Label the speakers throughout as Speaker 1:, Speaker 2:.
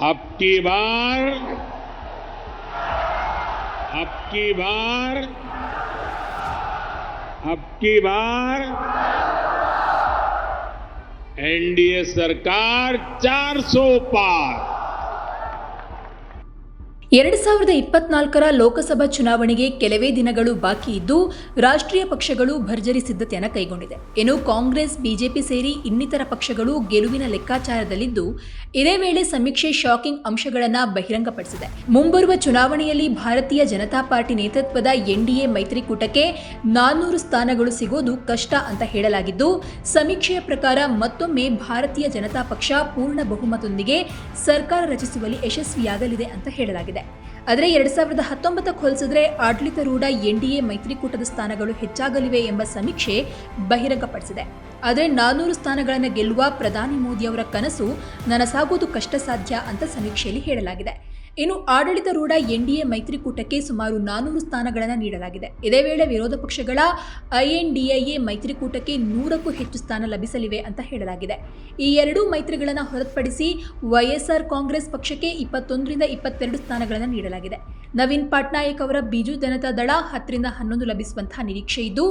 Speaker 1: अब की बार अब की बार अब की बार। एनडीए सरकार 400 पार।
Speaker 2: ಎರಡು ಸಾವಿರದ ಇಪ್ಪತ್ನಾಲ್ಕರ ಲೋಕಸಭಾ ಚುನಾವಣೆಗೆ ಕೆಲವೇ ದಿನಗಳು ಬಾಕಿ ಇದ್ದು, ರಾಷ್ಟ್ರೀಯ ಪಕ್ಷಗಳು ಭರ್ಜರಿ ಸಿದ್ಧತೆಯನ್ನು ಕೈಗೊಂಡಿದೆ. ಇನ್ನು ಕಾಂಗ್ರೆಸ್, ಬಿಜೆಪಿ ಸೇರಿ ಇನ್ನಿತರ ಪಕ್ಷಗಳು ಗೆಲುವಿನ ಲೆಕ್ಕಾಚಾರದಲ್ಲಿದ್ದು, ಇದೇ ವೇಳೆ ಸಮೀಕ್ಷೆ ಶಾಕಿಂಗ್ ಅಂಶಗಳನ್ನು ಬಹಿರಂಗಪಡಿಸಿದೆ. ಮುಂಬರುವ ಚುನಾವಣೆಯಲ್ಲಿ ಭಾರತೀಯ ಜನತಾ ಪಾರ್ಟಿ ನೇತೃತ್ವದ ಎನ್ಡಿಎ ಮೈತ್ರಿಕೂಟಕ್ಕೆ ನಾನ್ನೂರು ಸ್ಥಾನಗಳು ಸಿಗೋದು ಕಷ್ಟ ಅಂತ ಹೇಳಲಾಗಿದ್ದು, ಸಮೀಕ್ಷೆಯ ಪ್ರಕಾರ ಮತ್ತೊಮ್ಮೆ ಭಾರತೀಯ ಜನತಾ ಪಕ್ಷ ಪೂರ್ಣ ಬಹುಮತದೊಂದಿಗೆ ಸರ್ಕಾರ ರಚಿಸುವಲ್ಲಿ ಯಶಸ್ವಿಯಾಗಲಿದೆ ಅಂತ ಹೇಳಲಾಗಿದೆ. ಆದರೆ ಎರಡ್ ಸಾವಿರದ ಹತ್ತೊಂಬತ್ತಕ್ಕೆ ಹೋಲಿಸಿದ್ರೆ ಆಡಳಿತಾರೂಢ ಎನ್ಡಿಎ ಮೈತ್ರಿಕೂಟದ ಸ್ಥಾನಗಳು ಹೆಚ್ಚಾಗಲಿವೆ ಎಂಬ ಸಮೀಕ್ಷೆ ಬಹಿರಂಗಪಡಿಸಿದೆ. ಆದರೆ ನಾನ್ನೂರು ಸ್ಥಾನಗಳನ್ನು ಗೆಲ್ಲುವ ಪ್ರಧಾನಿ ಮೋದಿ ಅವರ ಕನಸು ನನಸಾಗುವುದು ಕಷ್ಟ ಸಾಧ್ಯ ಅಂತ ಸಮೀಕ್ಷೆಯಲ್ಲಿ ಹೇಳಲಾಗಿದೆ. ಇನ್ನು ಆಡಳಿತಾರೂಢ ಎನ್ಡಿಎ ಮೈತ್ರಿಕೂಟಕ್ಕೆ ಸುಮಾರು ನಾನೂರು ಸ್ಥಾನಗಳನ್ನು ನೀಡಲಾಗಿದೆ. ಇದೇ ವೇಳೆ ವಿರೋಧ ಪಕ್ಷಗಳ ಐಎನ್ಡಿಐಎ ಮೈತ್ರಿಕೂಟಕ್ಕೆ ನೂರಕ್ಕೂ ಹೆಚ್ಚು ಸ್ಥಾನ ಲಭಿಸಲಿವೆ ಅಂತ ಹೇಳಲಾಗಿದೆ. ಈ ಎರಡೂ ಮೈತ್ರಿಗಳನ್ನು ಹೊರತುಪಡಿಸಿ ವೈಎಸ್ಆರ್ ಕಾಂಗ್ರೆಸ್ ಪಕ್ಷಕ್ಕೆ ಇಪ್ಪತ್ತೊಂದರಿಂದ ಇಪ್ಪತ್ತೆರಡು ಸ್ಥಾನಗಳನ್ನು ನೀಡಲಾಗಿದೆ. ನವೀನ್ ಪಟ್ನಾಯಕ್ ಅವರ ಬಿಜು ಜನತಾ ದಳ ಹತ್ತರಿಂದ ಹನ್ನೊಂದು ಲಭಿಸುವಂತಹ ನಿರೀಕ್ಷೆ ಇದ್ದು,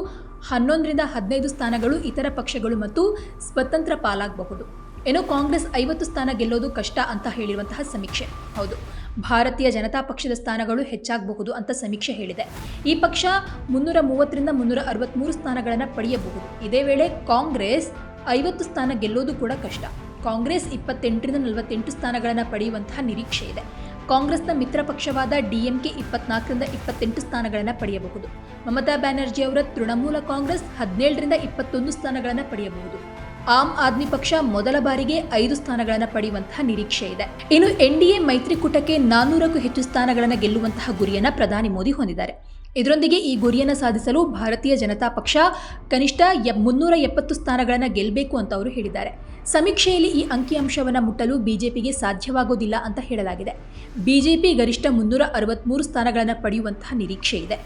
Speaker 2: ಹನ್ನೊಂದರಿಂದ ಹದಿನೈದು ಸ್ಥಾನಗಳು ಇತರ ಪಕ್ಷಗಳು ಮತ್ತು ಸ್ವತಂತ್ರ ಪಾಲಾಗಬಹುದು. ಇನ್ನು ಕಾಂಗ್ರೆಸ್ ಐವತ್ತು ಸ್ಥಾನ ಗೆಲ್ಲೋದು ಕಷ್ಟ ಅಂತ ಹೇಳಿರುವಂತಹ ಸಮೀಕ್ಷೆ. ಹೌದು. ಭಾರತೀಯ ಜನತಾ ಪಕ್ಷದ ಸ್ಥಾನಗಳು ಹೆಚ್ಚಾಗಬಹುದು ಅಂತ ಸಮೀಕ್ಷೆ ಹೇಳಿದೆ. ಈ ಪಕ್ಷ ಮುನ್ನೂರ ಮೂವತ್ತರಿಂದ ಮುನ್ನೂರ ಅರವತ್ತ್ಮೂರು ಸ್ಥಾನಗಳನ್ನು ಪಡೆಯಬಹುದು. ಇದೇ ವೇಳೆ ಕಾಂಗ್ರೆಸ್ ಐವತ್ತು ಸ್ಥಾನ ಗೆಲ್ಲೋದು ಕೂಡ ಕಷ್ಟ. ಕಾಂಗ್ರೆಸ್ ಇಪ್ಪತ್ತೆಂಟರಿಂದ ನಲವತ್ತೆಂಟು ಸ್ಥಾನಗಳನ್ನು ಪಡೆಯುವಂತಹ ನಿರೀಕ್ಷೆ ಇದೆ. ಕಾಂಗ್ರೆಸ್ನ ಮಿತ್ರ ಪಕ್ಷವಾದ ಡಿಎಂಕೆ ಇಪ್ಪತ್ನಾಲ್ಕರಿಂದ ಇಪ್ಪತ್ತೆಂಟು ಸ್ಥಾನಗಳನ್ನು ಪಡೆಯಬಹುದು. ಮಮತಾ ಬ್ಯಾನರ್ಜಿ ಅವರ ತೃಣಮೂಲ ಕಾಂಗ್ರೆಸ್ ಹದಿನೇಳರಿಂದ ಇಪ್ಪತ್ತೊಂದು ಸ್ಥಾನಗಳನ್ನು ಪಡೆಯಬಹುದು. ಆಮ್ ಆದ್ಮಿ ಪಕ್ಷ ಮೊದಲ ಬಾರಿಗೆ ಐದು ಸ್ಥಾನಗಳನ್ನು ಪಡೆಯುವಂತಹ ನಿರೀಕ್ಷೆ ಇದೆ. ಇನ್ನು ಎನ್ಡಿಎ ಮೈತ್ರಿಕೂಟಕ್ಕೆ ನಾನ್ನೂರಕ್ಕೂ ಹೆಚ್ಚು ಸ್ಥಾನಗಳನ್ನು ಗೆಲ್ಲುವಂತಹ ಗುರಿಯನ್ನ ಪ್ರಧಾನಿ ಮೋದಿ ಹೊಂದಿದ್ದಾರೆ. ಇದರೊಂದಿಗೆ ಈ ಗುರಿಯನ್ನು ಸಾಧಿಸಲು ಭಾರತೀಯ ಜನತಾ ಪಕ್ಷ ಕನಿಷ್ಠ ಎ ಮುನ್ನೂರ ಎಪ್ಪತ್ತು ಸ್ಥಾನಗಳನ್ನು ಗೆಲ್ಲಬೇಕು ಅಂತ ಅವರು ಹೇಳಿದ್ದಾರೆ. ಸಮೀಕ್ಷೆಯಲ್ಲಿ ಈ ಅಂಕಿಅಂಶವನ್ನು ಮುಟ್ಟಲು ಬಿಜೆಪಿಗೆ ಸಾಧ್ಯವಾಗೋದಿಲ್ಲ ಅಂತ ಹೇಳಲಾಗಿದೆ. ಬಿಜೆಪಿ ಗರಿಷ್ಠ ಮುನ್ನೂರ ಅರವತ್ತ್ಮೂರು ಸ್ಥಾನಗಳನ್ನು ಪಡೆಯುವಂತಹ ನಿರೀಕ್ಷೆ ಇದೆ.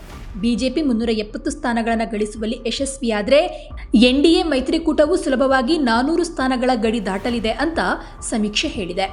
Speaker 2: ಬಿಜೆಪಿ ಮುನ್ನೂರ ಎಪ್ಪತ್ತು ಸ್ಥಾನಗಳನ್ನು ಗಳಿಸುವಲ್ಲಿ ಯಶಸ್ವಿಯಾದರೆ ಎನ್ಡಿಎ ಮೈತ್ರಿಕೂಟವು ಸುಲಭವಾಗಿ ನಾನೂರು ಸ್ಥಾನಗಳ ಗಡಿ ದಾಟಲಿದೆ ಅಂತ ಸಮೀಕ್ಷೆ ಹೇಳಿದೆ.